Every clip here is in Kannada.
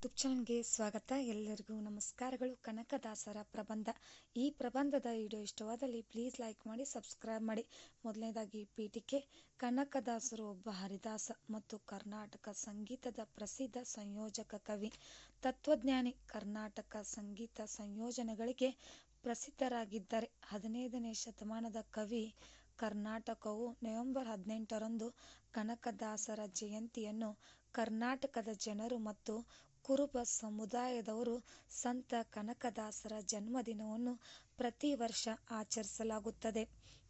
ಯೂಟ್ಯೂಬ್ ಚಾನಲ್ಗೆ ಸ್ವಾಗತ. ಎಲ್ಲರಿಗೂ ನಮಸ್ಕಾರಗಳು. ಕನಕದಾಸರ ಪ್ರಬಂಧ. ಈ ಪ್ರಬಂಧದ ವಿಡಿಯೋ ಇಷ್ಟವಾದಲ್ಲಿ ಪ್ಲೀಸ್ ಲೈಕ್ ಮಾಡಿ, ಸಬ್ಸ್ಕ್ರೈಬ್ ಮಾಡಿ. ಮೊದಲನೇದಾಗಿ ಪೀಠಿಕೆ. ಕನಕದಾಸರು ಒಬ್ಬ ಹರಿದಾಸ ಮತ್ತು ಕರ್ನಾಟಕ ಸಂಗೀತದ ಪ್ರಸಿದ್ಧ ಸಂಯೋಜಕ ಕವಿ. ತತ್ವಜ್ಞಾನಿ. ಕರ್ನಾಟಕ ಸಂಗೀತ ಸಂಯೋಜನೆಗಳಿಗೆ ಪ್ರಸಿದ್ಧರಾಗಿದ್ದಾರೆ. ಹದಿನೈದನೇ ಶತಮಾನದ ಕವಿ ಕರ್ನಾಟಕವು ನವೆಂಬರ್ ಹದಿನೆಂಟರಂದು ಕನಕದಾಸರ ಜಯಂತಿಯನ್ನು ಕರ್ನಾಟಕದ ಜನರು ಮತ್ತು ಕುರುಬ ಸಮುದಾಯದವರು ಸಂತ ಕನಕದಾಸರ ಜನ್ಮದಿನವನ್ನು ಪ್ರತಿ ವರ್ಷ ಆಚರಿಸಲಾಗುತ್ತದೆ.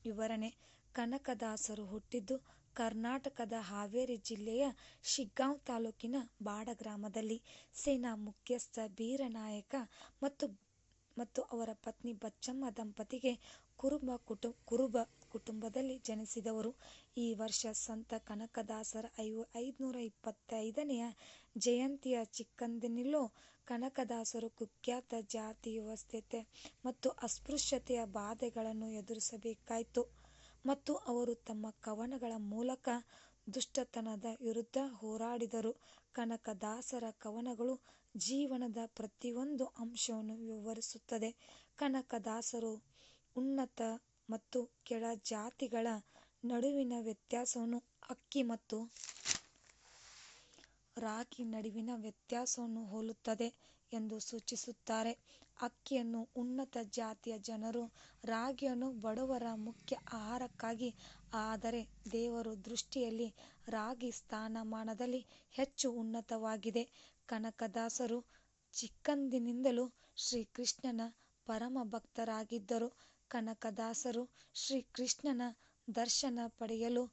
ವಿವರಣೆ, ಕನಕದಾಸರು ಹುಟ್ಟಿದ್ದು ಕರ್ನಾಟಕದ ಹಾವೇರಿ ಜಿಲ್ಲೆಯ ಶಿಗ್ಗಾಂವ್ ತಾಲೂಕಿನ ಬಾಡ ಗ್ರಾಮದಲ್ಲಿ. ಸೇನಾ ಮುಖ್ಯಸ್ಥ, ಬೀರನಾಯಕ ಮತ್ತು ಮತ್ತು ಅವರ ಪತ್ನಿ ಬಚ್ಚಮ್ಮ ದಂಪತಿಗೆ ಕುರುಬ ಕುರುಬ ಕುಟುಂಬದಲ್ಲಿ ಜನಿಸಿದವರು. ಈ ವರ್ಷ ಸಂತ ಕನಕದಾಸರ ಐವ, ಐದುನೂರ ಇಪ್ಪತ್ತೈದನೆಯ ಜಯಂತಿಯ ಚಿಕ್ಕಂದಿನಲ್ಲೂ ಕನಕದಾಸರು ಕುಖ್ಯಾತ ಜಾತಿ ವ್ಯವಸ್ಥೆ ಮತ್ತು ಅಸ್ಪೃಶ್ಯತೆಯ ಬಾಧೆಗಳನ್ನು ಎದುರಿಸಬೇಕಾಯಿತು. ಮತ್ತು ಅವರು ತಮ್ಮ ಕವನಗಳ ಮೂಲಕ ದುಷ್ಟತನದ ವಿರುದ್ಧ ಹೋರಾಡಿದರು. ಕನಕದಾಸರ ಕವನಗಳು ಜೀವನದ ಪ್ರತಿಯೊಂದು ಅಂಶವನ್ನು ವಿವರಿಸುತ್ತದೆ. ಕನಕದಾಸರು ಉನ್ನತ ಮತ್ತು ಕೆಳ ಜಾತಿಗಳ ನಡುವಿನ ವ್ಯತ್ಯಾಸವನ್ನು, ಅಕ್ಕಿ ಮತ್ತು ರಾಗಿ ನಡುವಿನ ವ್ಯತ್ಯಾಸವನ್ನು ಹೋಲುತ್ತದೆ. ಎಂದು ಸೂಚಿಸುತ್ತಾರೆ. ಅಕ್ಕಿಯನ್ನು ಉನ್ನತ ಜಾತಿಯ ಜನರು, ರಾಗಿಯನ್ನು ಬಡವರ ಮುಖ್ಯ ಆಹಾರಕ್ಕಾಗಿ, ಆದರೆ ದೇವರ ದೃಷ್ಟಿಯಲ್ಲಿ ರಾಗಿ ಸ್ಥಾನಮಾನದಲ್ಲಿ ಹೆಚ್ಚು ಉನ್ನತವಾಗಿದೆ. ಕನಕದಾಸರು ಚಿಕ್ಕಂದಿನಿಂದಲೂ ಶ್ರೀಕೃಷ್ಣನ ಪರಮ ಭಕ್ತರಾಗಿದ್ದರು. ಕನಕದಾಸರು ಶ್ರೀಕೃಷ್ಣನ ದರ್ಶನ ಪಡೆಯಲು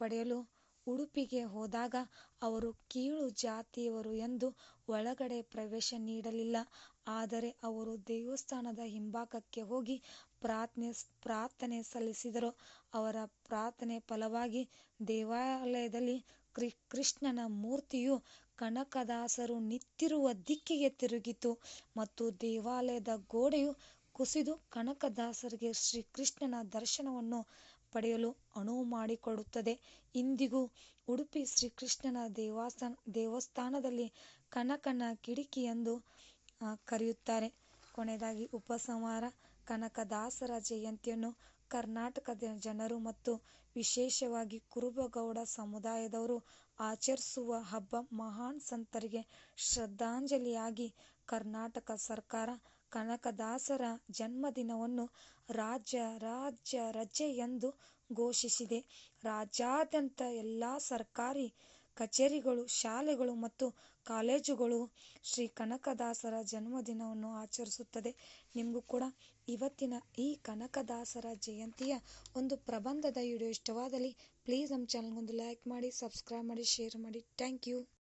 ಪಡೆಯಲು ಉಡುಪಿಗೆ ಹೋದಾಗ ಅವರು ಕೀಳು ಜಾತಿಯವರು ಎಂದು ಒಳಗಡೆ ಪ್ರವೇಶ ನೀಡಲಿಲ್ಲ. ಆದರೆ ಅವರು ದೇವಸ್ಥಾನದ ಹಿಂಭಾಗಕ್ಕೆ ಹೋಗಿ ಪ್ರಾರ್ಥನೆ ಪ್ರಾರ್ಥನೆ ಸಲ್ಲಿಸಿದರು. ಅವರ ಪ್ರಾರ್ಥನೆ ಫಲವಾಗಿ ದೇವಾಲಯದಲ್ಲಿ ಕೃಷ್ಣನ ಮೂರ್ತಿಯು ಕನಕದಾಸರು ನಿಂತಿರುವ ದಿಕ್ಕಿಗೆ ತಿರುಗಿತು ಮತ್ತು ದೇವಾಲಯದ ಗೋಡೆಯು ಕುಸಿದು ಕನಕದಾಸರಿಗೆ ಶ್ರೀಕೃಷ್ಣನ ದರ್ಶನವನ್ನು ಪಡೆಯಲು ಅನುವು ಮಾಡಿಕೊಡುತ್ತದೆ. ಇಂದಿಗೂ ಉಡುಪಿ ಶ್ರೀಕೃಷ್ಣನ ದೇವಸ್ಥಾನ, ದೇವಸ್ಥಾನದಲ್ಲಿ ಕನಕನ ಕಿಟಕಿ ಎಂದು ಕರೆಯುತ್ತಾರೆ. ಕೊನೆಯದಾಗಿ ಉಪಸಂಹಾರ ಕನಕದಾಸರ ಜಯಂತಿಯನ್ನು ಕರ್ನಾಟಕದ ಜನರು ಮತ್ತು ವಿಶೇಷವಾಗಿ ಕುರುಬಗೌಡ ಸಮುದಾಯದವರು ಆಚರಿಸುವ ಹಬ್ಬ ಮಹಾನ್ ಸಂತರಿಗೆ ಶ್ರದ್ಧಾಂಜಲಿಯಾಗಿ ಕರ್ನಾಟಕ ಸರ್ಕಾರ ಕನಕದಾಸರ ಜನ್ಮದಿನವನ್ನು ರಾಜ್ಯ ರಾಜ್ಯ ರಜೆ ಎಂದು ಘೋಷಿಸಿದೆ. ರಾಜ್ಯಾದ್ಯಂತ ಎಲ್ಲ ಸರ್ಕಾರಿ ಕಚೇರಿಗಳು, ಶಾಲೆಗಳು ಮತ್ತು ಕಾಲೇಜುಗಳು ಶ್ರೀ ಕನಕದಾಸರ ಜನ್ಮದಿನವನ್ನು ಆಚರಿಸುತ್ತದೆ. ನಿಮಗೂ ಕೂಡ ಇವತ್ತಿನ ಈ ಕನಕದಾಸರ ಜಯಂತಿಯ ಒಂದು ಪ್ರಬಂಧದ ವಿಡಿಯೋ ಇಷ್ಟವಾದಲ್ಲಿ ಪ್ಲೀಸ್ ನಮ್ಮ ಚಾನಲ್ಗೊಂದು ಲೈಕ್ ಮಾಡಿ ಸಬ್ಸ್ಕ್ರೈಬ್ ಮಾಡಿ ಶೇರ್ ಮಾಡಿ. Thank you